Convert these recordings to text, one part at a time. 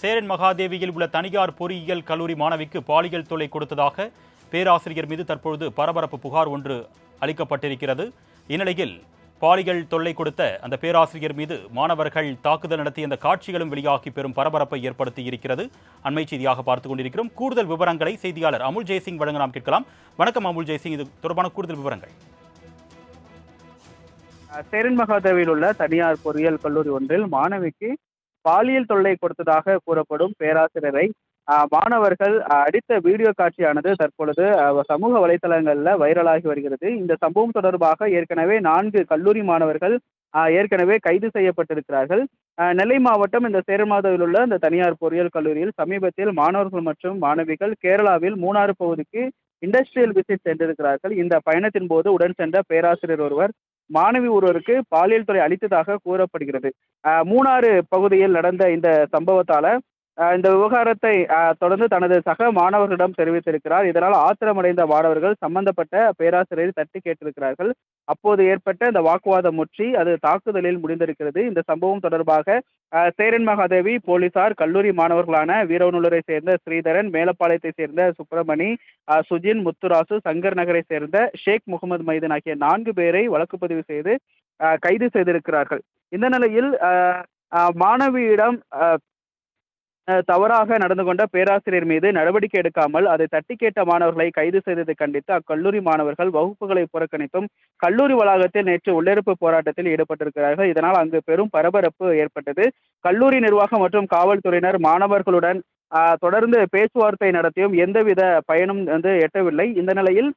சேரன் மகாதேவியில் உள்ள தனியார் பொறியியல் கல்லூரி மாணவிக்கு பாலியல் தொல்லை கொடுத்ததாக பேராசிரியர் மீது தற்பொழுது பரபரப்பு புகார் ஒன்று அளிக்கப்பட்டிருக்கிறது. இந்நிலையில் பாலியல் தொல்லை கொடுத்த அந்த பேராசிரியர் மீது மாணவர்கள் தாக்குதல் நடத்திய அந்த காட்சிகளும் வெளியாகி பெரும் பரபரப்பை ஏற்படுத்தி இருக்கிறது. அண்மை செய்தியாக பார்த்துக் கொண்டிருக்கிறோம். கூடுதல் விவரங்களை செய்தியாளர் அமுல் ஜெய்சிங் வழங்க நாம் கேட்கலாம். வணக்கம் அமுல் ஜெய்சிங். இது தொடர்பான கூடுதல் விவரங்கள். சேரன் மகாதேவியில் உள்ள தனியார் பொறியியல் கல்லூரி ஒன்றில் மாணவிக்கு பாலியல் தொல்லை கொடுத்ததாக கூறப்படும் பேராசிரியரை மாணவர்கள் அடித்த வீடியோ காட்சியானது தற்பொழுது சமூக வலைதளங்கள்ல வைரலாகி வருகிறது. இந்த சம்பவம் தொடர்பாக ஏற்கனவே நான்கு கல்லூரி மாணவர்கள் ஏற்கனவே கைது செய்யப்பட்டிருக்கிறார்கள். நெல்லை மாவட்டம் இந்த சேரமாதவில் உள்ள இந்த தனியார் பொறியியல் கல்லூரியில் சமீபத்தில் மாணவர்கள் மற்றும் மாணவிகள் கேரளாவில் மூணாறு பகுதிக்கு இண்டஸ்ட்ரியல் விசிட் சென்றிருக்கிறார்கள். இந்த பயணத்தின் போது உடன் சென்ற பேராசிரியர் ஒருவர் மாணவி ஒருவருக்கு பாலியல் தொல்லை அளித்ததாக கூறப்படுகிறது. மூணாறு பகுதியில் நடந்த இந்த சம்பவத்தால இந்த விவகாரத்தை தொடர்ந்து தனது சக மாணவர்களிடம் தெரிவித்திருக்கிறார். இதனால் ஆத்திரமடைந்த மாணவர்கள் சம்பந்தப்பட்ட பேராசிரியரை தட்டி கேட்டிருக்கிறார்கள். அப்போது ஏற்பட்ட இந்த வாக்குவாதம் முற்றி அது தாக்குதலில் முடிந்திருக்கிறது. இந்த சம்பவம் தொடர்பாக சேரன் மகாதேவி போலீசார் கல்லூரி மாணவர்களான வீரவநல்லூரை சேர்ந்த ஸ்ரீதரன் மேலப்பாளையத்தை சேர்ந்த சுப்பிரமணி சுஜின் முத்துராசு சங்கர் நகரை சேர்ந்த ஷேக் முகமது மைதன் ஆகிய நான்கு பேரை வழக்கு பதிவு செய்து கைது செய்திருக்கிறார்கள். இந்த நிலையில் மாணவியிடம் தவறாக நடந்து கொண்ட பேராசிரியர் மீது நடவடிக்கை எடுக்காமல் அதை தட்டி கேட்ட மாணவர்களை கைது செய்ததை கண்டித்து அக்கல்லூரி மாணவர்கள் வகுப்புகளை புறக்கணித்தும் கல்லூரி வளாகத்தில் நேற்று உள்ளிருப்பு போராட்டத்தில் ஈடுபட்டிருக்கிறார்கள். இதனால் அங்கு பெரும் பரபரப்பு ஏற்பட்டது. கல்லூரி நிர்வாகம் மற்றும் காவல்துறையினர் மாணவர்களுடன் ஆஹ் தொடர்ந்து பேச்சுவார்த்தை நடத்தியும் எந்தவித பயனும் வந்து எட்டவில்லை. இந்த நிலையில்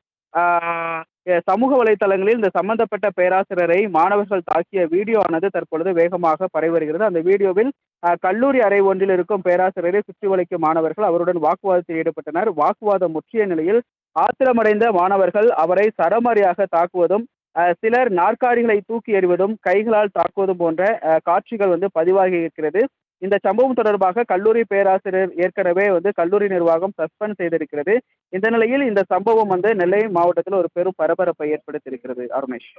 சமூக வலைத்தளங்களில் இந்த சம்பந்தப்பட்ட பேராசிரியரை மாணவர்கள் தாக்கிய வீடியோ ஆனது தற்பொழுது வேகமாக பரவி வருகிறது. அந்த வீடியோவில் கல்லூரி அறை ஒன்றில் இருக்கும் பேராசிரியரை சுற்றி வளைக்கும் மாணவர்கள் அவருடன் வாக்குவாதத்தில் ஈடுபட்டனர். வாக்குவாதம் முற்றிய நிலையில் ஆத்திரமடைந்த மாணவர்கள் அவரை சரமாரியாக தாக்குவதும் சிலர் நாற்காலிகளை தூக்கி எறிவதும் கைகளால் தாக்குவதும் போன்ற காட்சிகள் வந்து பதிவாகி இருக்கிறது. இந்த சம்பவம் தொடர்பாக கல்லூரி பேராசிரியர் ஏற்கனவே வந்து கல்லூரி நிர்வாகம் சஸ்பெண்ட் செய்திருக்கிறது. இந்த நிலையில் இந்த சம்பவம் வந்து நெல்லை மாவட்டத்தில் ஒரு பெரும் பரபரப்பை ஏற்படுத்தியிருக்கிறது. அருணேஷ்.